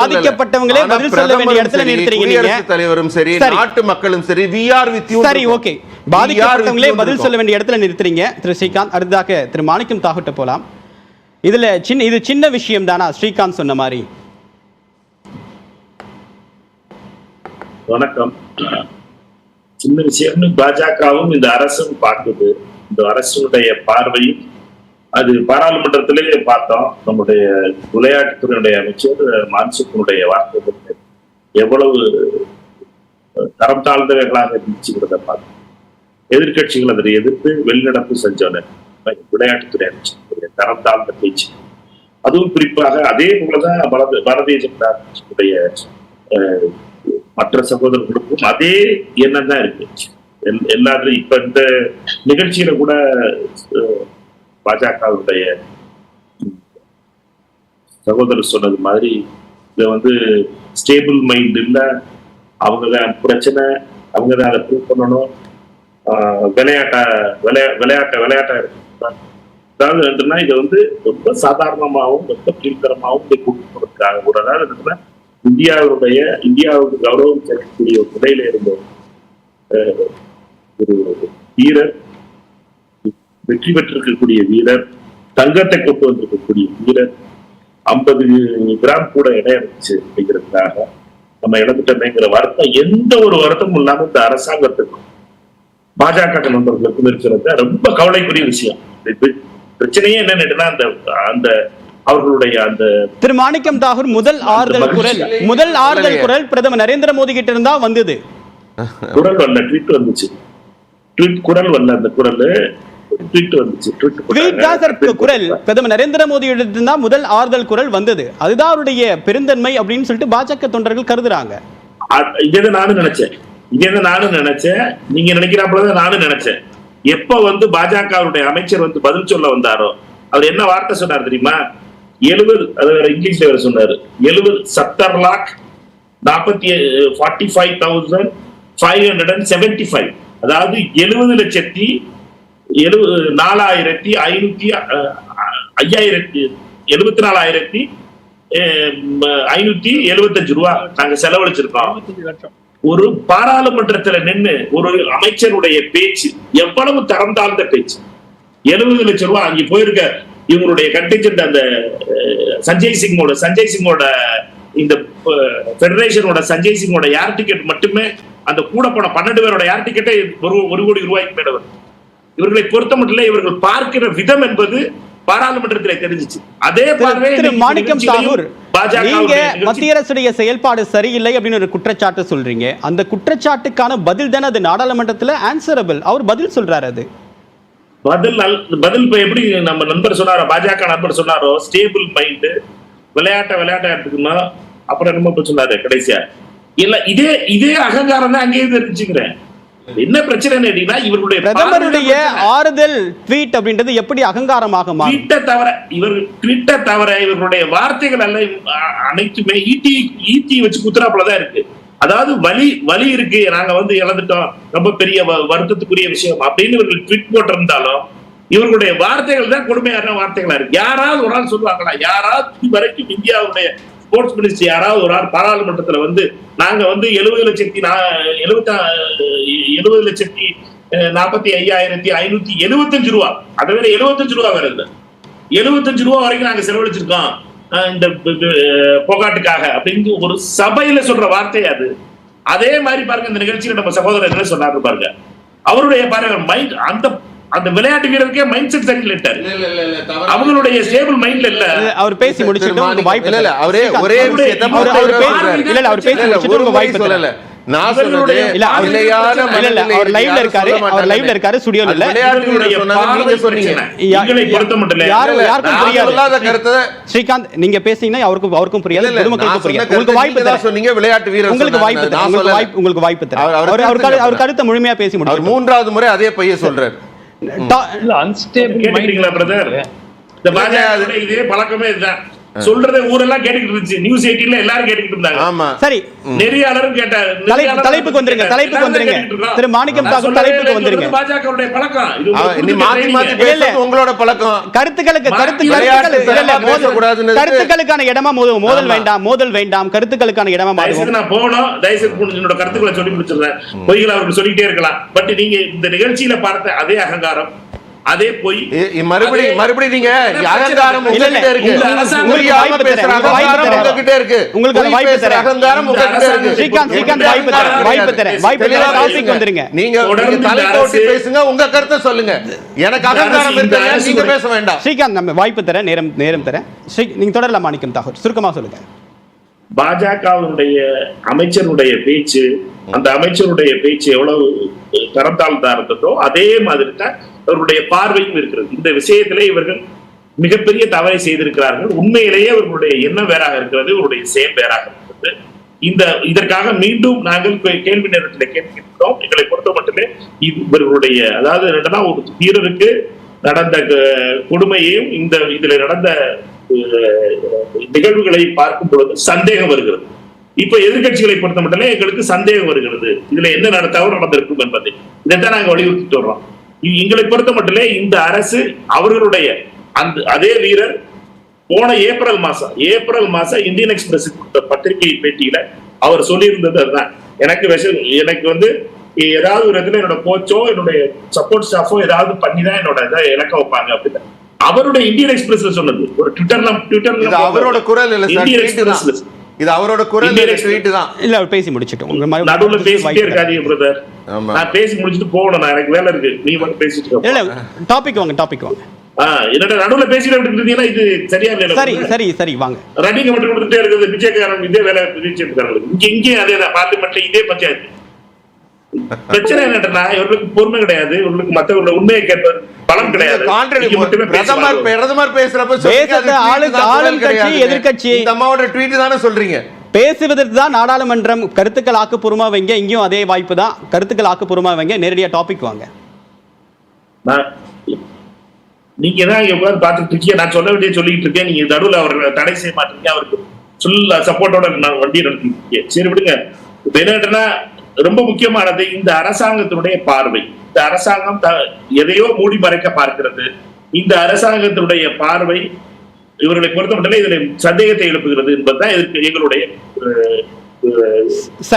பாதிக்கப்பட்டவங்களே பதில் சொல்ல வேண்டிய இடத்துல சரி, நிறுத்துறீங்க நீங்க. குடியரசுத் தலைவரும் சரி சரி. நாட்டு மக்களும் சரி வி ஆர் வித் யூ சரி ஓகே பாதிக்கப்பட்டவங்களே பதில் சொல்ல வேண்டிய இடத்துல நிறுத்துறீங்க. திரு ஸ்ரீகாந்த் அடுத்ததாக திரு மாணிக்கம் தாகூட்ட போலாம். இதுல சின்ன இது சின்ன விஷயம் தானா? ஸ்ரீகாந்த் சொன்ன மாதிரி. வணக்கம். சின்ன விஷயம்னு பாஜகவும் இந்த அரசும் பார்க்குது. இந்த அரசுடைய பார்வையும் அது பாராளுமன்றத்திலே பார்த்தோம். நம்முடைய விளையாட்டுத்துறையுடைய அமைச்சர் மான்சுக்கனுடைய வார்த்தை எவ்வளவு தரம் தாழ்ந்தவர்களாக இருந்துச்சுங்கிறத பார்த்தோம். எதிர்க்கட்சிகள் அதை எதிர்த்து வெளிநடப்பு செஞ்சோன்னு விளையாட்டுத்துறை அமைச்சர் தரம் தாழ்ந்த பேச்சு. அதுவும் குறிப்பாக அதே போலதான் பரத பாரதிய ஜனதா கட்சியுடைய மற்ற சகோதரர்களுக்கும் அதே எண்ணம் தான் இருக்கு. எல்- எல்லாத்துலயும் இப்ப இந்த நிகழ்ச்சியில கூட பாஜகவுடைய சகோதரர் சொன்னது மாதிரி இதை வந்து ஸ்டேபிள் மைண்ட் இல்ல அவங்க தான் பிரச்சனை அவங்க தான் அதை ப்ரூவ் பண்ணணும். ஆஹ் விளையா விளையாட்ட விளையாட்டை அதாவது என்னன்னா இதை வந்து ரொம்ப சாதாரணமாகவும் ரொம்ப கீழ்த்தரமாகவும் இதை கொண்டு போறதுக்காக ஒரு அதாவது என்னன்னா இந்தியாவுடைய இந்தியாவுக்கு கௌரவம் சேர்க்கக்கூடிய ஒரு நிலையில இருந்த ஒரு வீரர் வெற்றி பெற்றிருக்கக்கூடிய வீரர் தங்கத்தை கொண்டு வந்திருக்கக்கூடிய வீரர் ஐம்பது கிராம் கூட இடம் இருந்துச்சு அப்படிங்கிறதுக்காக நம்ம இழந்துட்டோமேங்கிற வருத்தம் எந்த ஒரு வருத்தமும் இல்லாம இந்த அரசாங்கத்துக்கும் பாஜக நண்பர்களுக்கும் இருக்கிறது. ரொம்ப கவலைக்குரிய விஷயம். பிரச்சனையே என்னன்னு அந்த அந்த அவர்களுடைய அந்த திரு மாணிக்கம் தாகூர் முதல் ஆறுதல் குரல் முதல் ஆறுதல் குரல் பிரதமர் நரேந்திர மோடி கிட்ட இருந்தா வந்தது. குரல் வரல ட்வீட் வந்துச்சு. ட்வீட் குரல் வரல அந்த குரல் ட்வீட் வந்துச்சு. ட்வீட் தான் சார் குரல் பிரதமர் நரேந்திர மோடி இருந்தா முதல் ஆறுதல் குரல் வந்தது. அதுதான் அவருடைய பெருந்தன்மை அப்படின்னு சொல்லிட்டு பாஜக தொண்டர்கள் கருதுறாங்க. இதே நானும் நினைச்சேன். இதே நானும் நினைச்சேன். நீங்க நினைக்கிறாப்புலதான் நானும் நினைச்சேன். எப்ப வந்து பாஜகவுடைய அமைச்சர் வந்து பதில் சொல்ல வந்தாரோ அவர் என்ன வார்த்தை சொன்னார் தெரியுமா? எழுபது அது வேற இங்கிலீஷ்ல வேற சொன்னாரு. எழுபது சத்தர் லாக் நாற்பத்தி forty five thousand five hundred and seventy five அதாவது எழுபது லட்சத்தி எழுபது நாலாயிரத்தி ஐநூத்தி ஐயாயிரத்தி எழுபத்தி நாலாயிரத்தி ஐநூத்தி எழுபத்தஞ்சு ரூபா நாங்க செலவழிச்சிருக்கோம். ஒரு பாராளுமன்றத்துல நின்னு ஒரு அமைச்சருடைய பேச்சு எவ்வளவு தரம் தாழ்ந்த பேச்சு? எழுபது லட்சம் ரூபாய் அங்க போயிருக்க இவங்களுடைய கண்டிஜென்ட் அந்த சஞ்சய் சிங்கோட சஞ்சய் சிங்கோட இந்த ஃபெடரேஷனோட சஞ்சய் சிங்கோட ஏர் டிக்கெட் மட்டுமே அந்த கூட போன பன்னெண்டு பேரோட ஏர் டிக்கெட்டே ஒரு ஒரு கோடி ரூபாய்க்கு மேல வருது இவர்களை பொறுத்த மட்டும் இவர்கள் பார்க்கிற விதம் என்பது பாராளுமன்றத்தில் தெரிஞ்சிச்சு. அதே திரு மாணிக்கம் தாகூர் பாஜக நீங்க மத்திய அரசுடைய செயல்பாடு சரியில்லை அப்படின்னு ஒரு குற்றச்சாட்டு சொல்றீங்க. அந்த குற்றச்சாட்டுக்கான பதில் தானே அது நாடாளுமன்றத்துல ஆன்சரபிள் அவர் பதில் சொல்றாரு அது. பதில் பதில் இப்ப எப்படி நம்ம நண்பர் சொன்னாரோ பாஜக நண்பர் சொன்னாரோ ஸ்டேபிள் மைண்ட் விளையாட்ட விளையாட்டா எடுத்துக்கணும் அப்புறம் என்னமோ சொன்னாரு கடைசியா. இல்ல இதே இதே அகங்காரம் தான் அங்கேயே தெரிஞ்சுக்கிறேன். என்ன பிரச்சனை இவர்களுடைய பிரதமருடைய ஆறுதல் ட்வீட் அப்படின்றது எப்படி அகங்காரமாக ட்வீட்டை தவிர இவர்கள் ட்வீட்டை தவிர இவர்களுடைய வார்த்தைகள் எல்லாம் அ- அனைத்துமே ஈட்டி ஈட்டி வச்சு குத்துறாப்புல தான் இருக்கு. அதாவது வலி வலி இருக்கு நாங்க வந்து இழந்துட்டோம் ரொம்ப பெரிய வருத்தத்துக்குரிய விஷயம் அப்படின்னு இவர்கள் ட்வீட் போட்டிருந்தாலும் இவர்களுடைய வார்த்தைகள் தான் கொடுமையான வார்த்தைகளா இருக்கு. யாராவது ஒரு ஆள் சொல்லுவாங்களா யாராவது இது வரைக்கும் இந்தியாவுடைய ஸ்போர்ட்ஸ் மினிஸ்டர் யாராவது ஒரு ஆள் பாராளுமன்றத்துல வந்து நாங்க வந்து எழுபது லட்சத்தி எழுபத்தி எழுபது லட்சத்தி நாற்பத்தி ஐயாயிரத்தி ஐநூத்தி எழுபத்தஞ்சு ரூபா. அதை வேற எழுபத்தஞ்சு ரூபா வேற இல்லை. எழுபத்தஞ்சு ரூபா வரைக்கும் நாங்க செலவழிச்சிருக்கோம் இந்த போகாட்டுக்காக அப்படின்னு ஒரு சபையில சொல்ற வார்த்தை அது. அதே மாதிரி பாருங்க இந்த நிகழ்ச்சியில நம்ம சகோதரர் என்ன சொன்னாரு பாருங்க. அவருடைய பாருங்க மைண்ட் அந்த அந்த விளையாட்டு வீரருக்கே மைண்ட் செட் சரியில்லைட்டாரு அவங்களுடைய ஸ்டேபிள் மைண்ட்ல இல்ல. அவர் பேசி முடிச்சுட்டு வாய்ப்பு இல்ல இல்ல. அவரே ஒரே அவர் விஷயத்தை அவர் பேசி சொல்றாரு. இல்ல இல்ல அவர் பேசி இல்ல, இல்ல, முடிச்சுட்டு வாய்ப்பு தரேன். நான் சொன்னது நிலையான அவர் லைவ்ல இருக்காரு அவர் லைவ்ல. இருக்காரு ஸ்டுடியோல இல்ல. சொன்னாங்க, நீங்க பொறுத்த மட்டும். யாரும் யாருக்கும் புரியாது. கருத்தை ஸ்ரீகாந்த் நீங்க பேசுனீங்கன்னா அவருக்கும் அவருக்கும் புரியாது பொதுமக்களுக்கும் புரியாது. உங்களுக்கு வாய்ப்பு நீங்க தான் சொன்னீங்க, விளையாட்டு வீரர் உங்களுக்கு. வாய்ப்பு நான் உங்களுக்கு. வாய்ப்பு உங்களுக்கு வாய்ப்பு தரேன். அவர்- அவர் அவர் கருத்து முழுமையா பேசி முடிச்சு மூன்றாவது முறை அதே பைய சொல்றாரு. இல்ல அன்ஸ்டேபிள் கேட்டுக்கிறீங்களா பிரதர் இந்த பாஜக இதே பழக்கமே இதுதான். சொல்றதை ஊரெல்லாம் கேட்டுக்கிட்டு இருந்துச்சு. நியூஸ் எயிட்டீன்ல எல்லாரும் கேட்டுக்கிட்டு இருந்தாங்க. ஆமா. சரி. நெறியாளரும் கேட்டார் தலைப்புக்கு வந்துருங்க. தலைப்புக்கு வந்துருங்க. திரு. மாணிக்கம் தாக்கூர் தலைப்புக்கு வந்துருங்க. வந்து பாஜகவுடைய பழக்கம். இது மாத்தி மாத்தி. பேசுறது உங்களோட பழக்கம். கருத்துக்களுக்கு கருத்து கருத்துக்கள் கருத்துக்களுக்கான இடமா மோதல் மோதல். வேண்டாம் மோதல் வேண்டாம். கருத்துக்களுக்கான இடமா மாறுவோம். நான் போகணும். தயவுசெய்து என்னோட கருத்துக்களை சொல்லி முடிச்சிடுறேன். பொய்களை அவர்கள் சொல்லிட்டே இருக்கலாம். பட் நீங்க இந்த நிகழ்ச்சியில பார்த்த அதே அகங்காரம் அதே பொய் மறுபடியும் மறுபடியும் நீங்க அகங்காரம் இல்ல, உங்ககிட்ட இல்ல, இருக்கு. புரியாம வாய்ப்பு பேசுற தரேன், வாய்ப்பு அகங்காரம். உங்ககிட்ட இருக்கு. உங்களுக்கு வாய்ப்பு பேசுற தரேன். அகங்காரம் உங்ககிட்ட இருக்கு. ஸ்ரீகாந்த் ஸ்ரீகாந்த் வாய்ப்பு தரேன். வாய்ப்பு தரேன். வாய்ப்பு தரேன். டாபிக். வந்துருங்க. நீங்க நீங்க தலை அரசு- பேசுங்க. உங்க கருத்தை சொல்லுங்க. எனக்கு அகங்காரம் இருக்கு. நீங்க பேச வேண்டாம். ஸ்ரீகாந்த் நம்ம வாய்ப்பு தரேன். நேரம் நேரம் தரேன். ஸ்ரீ நீங்க தொடரலாம் மாணிக்கம் தாகூர்? சுருக்கமா சொல்லுங்க. பாஜகவினுடைய அமைச்சருடைய பேச்சு அந்த அமைச்சருடைய பேச்சு எவ்வளவு தரத்தாழ்ந்தா இருந்ததோ அதே மாதிரி தான் அவருடைய பார்வையும் இருக்கிறது. இந்த விஷயத்திலே இவர்கள் மிகப்பெரிய தவறை செய்திருக்கிறார்கள். உண்மையிலேயே அவர்களுடைய எண்ணம் வேறாக இருக்கிறது இவருடைய செயல் வேறாக இருக்கிறது. இந்த இதற்காக மீண்டும் நாங்கள் கேள்வி நேரத்தில் கேட்கின்றோம். எங்களை பொறுத்த மட்டுமே இவர்களுடைய அதாவது என்னன்னா ஒரு வீரருக்கு நடந்த க- கொடுமையையும் இந்த இதுல நடந்த நிகழ்வுகளை பார்க்கும் பொழுது சந்தேகம் வருகிறது. இப்ப எதிர்க்கட்சிகளை பொறுத்த மட்டும் எங்களுக்கு சந்தேகம் வருகிறது. இதுல என்ன தவறு நடந்திருக்கும் என்பதை. இதைத்தான் நாங்க வலியுறுத்தி வர்றோம். எங்களை பொறுத்த மட்டுமே இந்த அரசு அவர்களுடைய அந்த அதே வீரர் போன ஏப்ரல் மாசம் ஏப்ரல் மாசம் இந்தியன் எக்ஸ்பிரஸ் கொடுத்த பத்திரிகை பேட்டியில அவர் சொல்லியிருந்தது அதுதான். எனக்கு விஷ எனக்கு வந்து ஏதாவது ஒரு இடத்துல என்னோட கோச்சோ என்னுடைய சப்போர்ட் ஸ்டாஃபோ ஏதாவது பண்ணி தான் என்னோட இதை இலக்க வைப்பாங்க அப்படின்னு. அவருடைய இந்தியன் எக்ஸ்பிரஸ்ல சொன்னது. ஒரு ட்விட்டர்ல ட்விட்டர்ல அவரோட குரல் இல்ல இந்தியன் எக்ஸ்பிரஸ்ல இது அவரோட குரல். ட்வீட் தான். இல்ல அவர் பேசி முடிச்சிட்டோம் நடுவுல பேசிட்டே. இருக்காதீங்க பிரதர். நான் பேசி முடிச்சுட்டு போகணும் நான் எனக்கு வேலை இருக்கு. நீ மட்டும் பேசிட்டு. இல்ல டாபிக் வாங்க டாபிக் வாங்க. என்னடா நடுவுல பேசிட்டு இருந்தீங்கன்னா இது சரியா இல்ல சரி சரி சரி வாங்க. ரன்னிங் மட்டும் கொடுத்துட்டே இருக்குது பிஜேகாரன் இதே வேலை பிஜேபிக்காரங்களுக்கு இங்க இங்கேயும் அதே தான். பார்லிமெண்ட்ல இதே பஞ்சாயத்து. பிரச்சனை என்னன்னா இவர்களுக்கு பொறுமை கிடையாது. இவர்களுக்கு மத்தவங்களோட உண்மையை கேட்பது பலம் கிடையாது. பிரதமர். பிரதமர் பேசுறப்ப சொல்றீங்க, அது பேசுறது tweet ஆளு- தான், குரல் ஆளும் கட்சி. இந்த அம்மாவோட ட்வீட் தானே சொல்றீங்க. பேசுவதற்கு தான் நாடாளுமன்றம் கருத்துக்கள் ஆக்கப்பூர்வமா வைங்க இங்கேயும் அதே வாய்ப்பு தான். கருத்துக்கள் ஆக்கப்பூர்வமா வைங்க நேரடியா டாபிக் வாங்க. நீங்க தான் இங்க பார்த்துட்டு இருக்கீங்க. நான் சொல்ல வேண்டிய சொல்லிட்டு இருக்கேன். நீங்க நடுவுல அவர் தடை செய்ய மாட்டீங்க. அவருக்கு சொல்ல சப்போர்ட்டோட நான் வண்டி நடத்திருக்கீங்க சரி விடுங்க. என்னன்னா ரொம்ப முக்கியமானது இந்த அரசாங்கத்தினுடைய பார்வை. இந்த அரசாங்கம் எதையோ மூடி மறைக்க பார்க்கிறது. இந்த அரசாங்கத்தினுடைய பார்வை இவர்களை பொறுத்த மட்டும் இதுல சந்தேகத்தை எழுப்புகிறது என்பதுதான் இதற்கு எங்களுடைய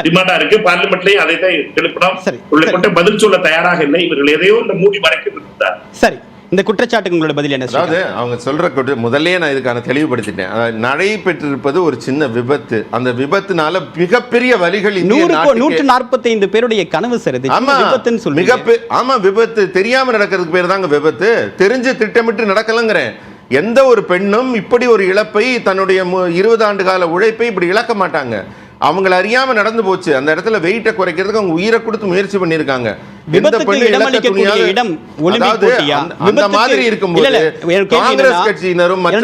டிமாண்டா இருக்கு. பார்லிமெண்ட்லயும் அதை தான் எழுப்பினோம் பதில் சொல்ல தயாராக இல்லை. இவர்கள் எதையோ இந்த மூடி மறைக்க சரி. இந்த குற்றச்சாட்டுக்கு உங்களோட பதில் என்ன அதாவது? அவங்க சொல்ற குற்ற முதல்லயே நான் இதுக்கான தெளிவுபடுத்திட்டேன். நடைபெற்றிருப்பது ஒரு சின்ன விபத்து. அந்த விபத்துனால மிகப்பெரிய நாட்டுக்கே- நூற்று நாற்பத்தி ஐந்து பேருடைய கனவு சார் விபத்துன்னு சொல்லுங்க மிகப்பெ ஆமா விபத்து தெரியாம நடக்கிறதுக்கு பேர் தாங்க விபத்து. தெரிஞ்சு திட்டமிட்டு நடக்கலங்கிறேன். எந்த ஒரு பெண்ணும் இப்படி ஒரு இழப்பை தன்னுடைய இருபது ஆண்டு கால உழைப்பை இப்படி இழக்க மாட்டாங்க. அவங்கள அறியாம நடந்து போச்சு. அந்த இடத்துல வெயிட்டை குறைக்கிறதுக்கு அவங்க உயிரை கொடுத்து முயற்சி பண்ணிருக்காங்க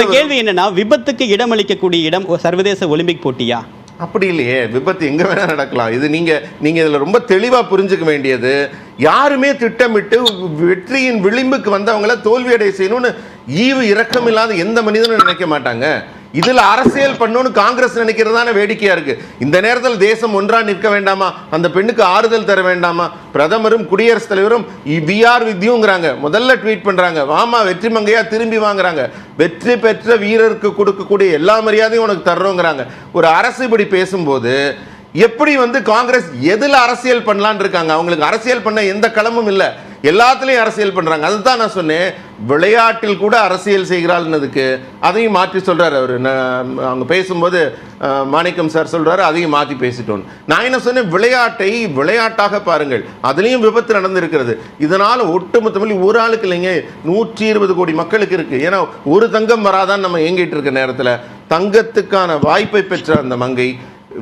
கேள்வி என்னன்னா- விபத்துக்கு இடமளிக்கக்கூடிய இடம் சர்வதேச ஒலிம்பிக் போட்டியா? அப்படி இல்லையே. விபத்து எங்க வேணா நடக்கலாம். இது நீங்க நீங்க இதுல ரொம்ப தெளிவா புரிஞ்சுக்க வேண்டியது. யாருமே திட்டமிட்டு வெற்றியின் விளிம்புக்கு வந்தவங்கள தோல்வியடைய செய்யணும்னு ஈவு இரக்கம் இல்லாத எந்த மனிதனும் நினைக்க மாட்டாங்க. இதுல அரசியல் பண்ணணும்னு காங்கிரஸ் நினைக்கிறதான வேடிக்கையா இருக்கு? இந்த நேரத்தில் தேசம் ஒன்றா நிற்க வேண்டாமா? அந்த பெண்ணுக்கு ஆறுதல் தர வேண்டாமா? பிரதமரும் குடியரசுத் தலைவரும் வி ஆர் வித்யூங்கிறாங்க. முதல்ல ட்வீட் பண்றாங்க. வாமா வெற்றி மங்கையா திரும்பி வாங்குறாங்க. வெற்றி பெற்ற வீரருக்கு கொடுக்கக்கூடிய எல்லா மரியாதையும் உனக்கு தர்றோங்கிறாங்க. ஒரு அரசு இப்படி பேசும்போது எப்படி வந்து காங்கிரஸ் எதில் அரசியல் பண்ணலான் இருக்காங்க? அவங்களுக்கு அரசியல் பண்ண எந்த களமும் இல்லை. எல்லாத்துலேயும் அரசியல் பண்ணுறாங்க அதுதான் நான் சொன்னேன். விளையாட்டில் கூட அரசியல் செய்கிறாள்னதுக்கு அதையும் மாற்றி சொல்கிறார் அவர். நான் அவங்க பேசும்போது மாணிக்கம் சார் சொல்கிறாரு அதையும் மாற்றி பேசிட்டோம். நான் என்ன சொன்னேன்? விளையாட்டை விளையாட்டாக பாருங்கள். அதுலேயும் விபத்து நடந்திருக்கிறது. இதனால் ஒட்டுமொத்தமில் ஒரு ஆளுக்கு இல்லைங்க. நூற்றி இருபது கோடி மக்களுக்கு இருக்குது ஏன்னா ஒரு தங்கம் வராதான் நம்ம ஏங்கிட்டு இருக்க நேரத்தில். தங்கத்துக்கான வாய்ப்பை பெற்ற அந்த மங்கை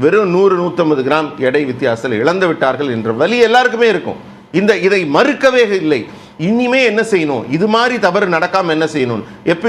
வெறும் நூறு நூற்றம்பது கிராம் எடை வித்தியாசத்தில் இழந்து விட்டார்கள் என்ற வலி எல்லாருக்குமே இருக்கும். இந்த இதை மறுக்கவே இல்லை. இனிமே என்ன செய்யணும்? இது மாதிரி தவறு நடக்காம என்ன செய்யணும் எப்பயோ